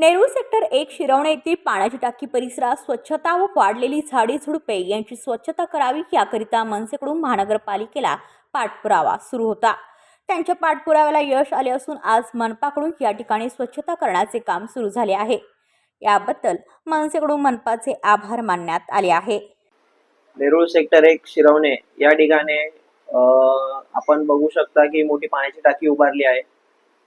एक शिरवणे येथील पाण्याची टाकी परिसरात स्वच्छता व वाढलेली झाडे झुडपे यांची स्वच्छता करावी याकरिता मनसेकडून महानगरपालिकेला पाठपुरावा सुरू होता. त्यांच्या पाठपुराव्याला यश आले असून आज मनपाकडून या ठिकाणी स्वच्छता करण्याचे काम सुरू झाले आहे. याबद्दल मनसेकडून मनपाचे आभार मानण्यात आले आहे. नेरूळ सेक्टर एक शिरवणे या ठिकाणी आपण बघू शकता की मोठी पाण्याची टाकी उभारली आहे.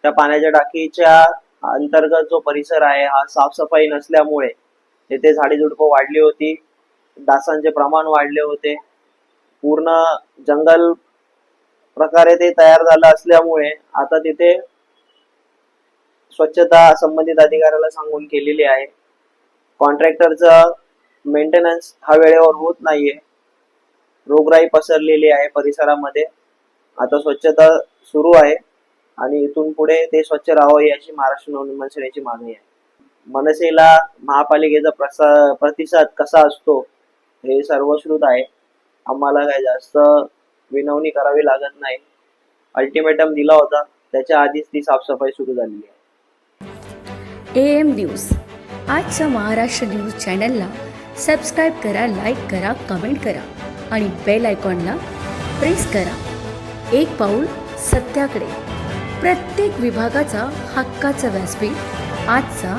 त्या पाण्याच्या टाकीच्या अंतर्गत जो परिसर आहे हा साफसफाई नसल्यामुळे तेथे झाडीझुडपं वाढली होती. डासांचे प्रमाण वाढले होते. पूर्ण जंगल प्रकारे ते तयार झालं असल्यामुळे आता तिथे स्वच्छता संबंधित अधिकाऱ्याला सांगून केलेली आहे. कॉन्ट्रॅक्टरचा मेंटेनन्स हा वेळेवर होत नाहीये. रोगराई पसरलेली आहे परिसरामध्ये. आता स्वच्छता सुरू आहे. आणि इथून पुढे ते स्वच्छ राहावं याची महाराष्ट्र नवनिर्माण सेनेची मागणी आहे. मनसेला महापालिकेचा प्रसा प्रतिसाद कसा असतो हे सर्वश्रुत आहे. आम्हाला काय जास्त विनवणी करावी लागत नाही. अल्टिमेटम दिला होता. त्याच्या आधीच ती साफसफाई सुरू झालेली आहे. A M news. आजच्या महाराष्ट्र न्यूज चॅनलला सबस्क्राईब करा लाईक करा कमेंट करा आणि बेल आयकॉनला प्रेस करा. एक पाऊल सत्याकडे. प्रत्येक विभागाचा हक्काचा व्यासपीठ आजचा